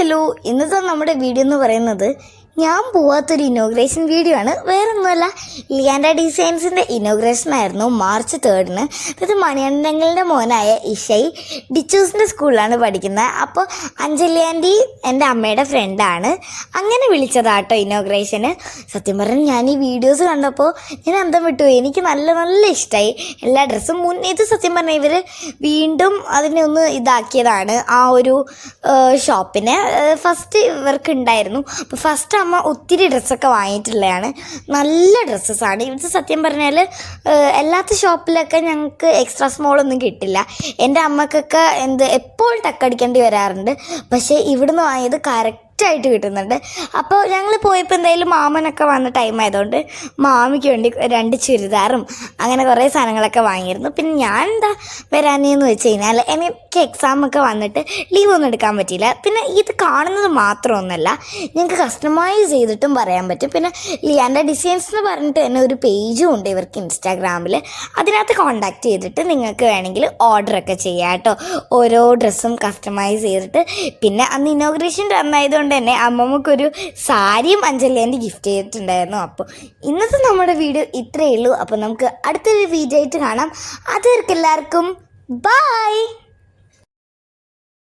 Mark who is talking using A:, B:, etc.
A: Hello ഇന്നത്തെ നമ്മുടെ video എന്ന് പറയുന്നത് ഞാൻ പോവാത്തൊരു ഇനോഗ്രേഷൻ വീഡിയോ ആണ്. വേറൊന്നുമല്ല ലിയാൻഡ ഡിസൈൻസിന്റെ ഇനോഗ്രേഷൻ ആയിരുന്നു മാർച്ച് തേർഡിന് ഇത് മണിയണ്ടങ്ങളുടെ മോനായ ഇഷൈ ഡിച്ചൂസിന്റെ സ്കൂളിലാണ് പഠിക്കുന്നത്. അപ്പോൾ അഞ്ജലി എന്റെ അമ്മയുടെ ഫ്രണ്ടാണ് അങ്ങനെ വിളിച്ചതാട്ടോ ഇനോഗ്രേഷന് സത്യം പറഞ്ഞാൽ ഞാൻ ഈ വീഡിയോസ് കണ്ടപ്പോൾ ഞാൻ അന്തം വിട്ടു. എനിക്ക് നല്ല നല്ല ഇഷ്ടമായി എല്ലാ ഡ്രസ്സും മുൻ ഇത് സത്യം പറഞ്ഞാൽ ഇവർ വീണ്ടും അതിനെ ഒന്ന് ഇതാക്കിയതാണ് ആ ഒരു ഷോപ്പിനെ ഫസ്റ്റ് ഇവർക്ക് ഉണ്ടായിരുന്നു. അപ്പോൾ ഫസ്റ്റ് അമ്മ ഒത്തിരി ഡ്രസ്സൊക്കെ വാങ്ങിയിട്ടുള്ളതാണ്. നല്ല ഡ്രസ്സസ്സാണ് ഇത് സത്യം പറഞ്ഞാൽ എല്ലാത്ത ഷോപ്പിലൊക്കെ ഞങ്ങൾക്ക് എക്സ്ട്രാ സ്മോളൊന്നും കിട്ടില്ല. എന്റെ അമ്മക്കൊക്കെ എന്ത് എപ്പോഴും ടക്കടിക്കേണ്ടി വരാറുണ്ട്. പക്ഷേ ഇവിടുന്ന് വാങ്ങിയത് കറക്റ്റ് ആയിട്ട് കിട്ടുന്നുണ്ട്. അപ്പോൾ ഞങ്ങൾ പോയപ്പോൾ എന്തായാലും മാമനൊക്കെ വന്ന ടൈം ആയതുകൊണ്ട് മാമിക്ക് വേണ്ടി രണ്ട് ചുരിദാറും അങ്ങനെ കുറേ സാധനങ്ങളൊക്കെ വാങ്ങിയിരുന്നു. പിന്നെ ഞാൻ എന്താ വരാനേന്ന് വെച്ച് കഴിഞ്ഞാൽ എനിക്ക് എക്സാം ഒക്കെ വന്നിട്ട് ലീവ് ഒന്നും എടുക്കാൻ പറ്റിയില്ല. പിന്നെ ഇത് കാണുന്നത് മാത്രമൊന്നുമല്ല ഞങ്ങൾക്ക് കസ്റ്റമൈസ് ചെയ്തിട്ടും പറയാൻ പറ്റും. പിന്നെ ലിയാന്റെ ഡിസൈൻസ് എന്ന് പറഞ്ഞിട്ട് തന്നെ ഒരു പേജും ഉണ്ട് ഇവർക്ക് ഇൻസ്റ്റാഗ്രാമിൽ അതിനകത്ത് കോണ്ടാക്ട് ചെയ്തിട്ട് നിങ്ങൾക്ക് വേണമെങ്കിൽ ഓർഡറൊക്കെ ചെയ്യാം കേട്ടോ. ഓരോ ഡ്രസ്സും കസ്റ്റമൈസ് ചെയ്തിട്ട്. പിന്നെ അന്ന് ഇനോഗ്രേഷന്റെ അന്നായതുകൊണ്ട് തന്നെ അമ്മമ്മക്കൊരു സാരിയും അഞ്ജലിന്റെ ഗിഫ്റ്റ് ചെയ്തിട്ടുണ്ടായിരുന്നു. അപ്പോൾ ഇന്നത്തെ നമ്മുടെ വീഡിയോ ഇത്രയേ ഉള്ളൂ. അപ്പോൾ നമുക്ക് അടുത്തൊരു വീഡിയോ ആയിട്ട് കാണാം. അതുവർക്ക് എല്ലാവർക്കും ബൈ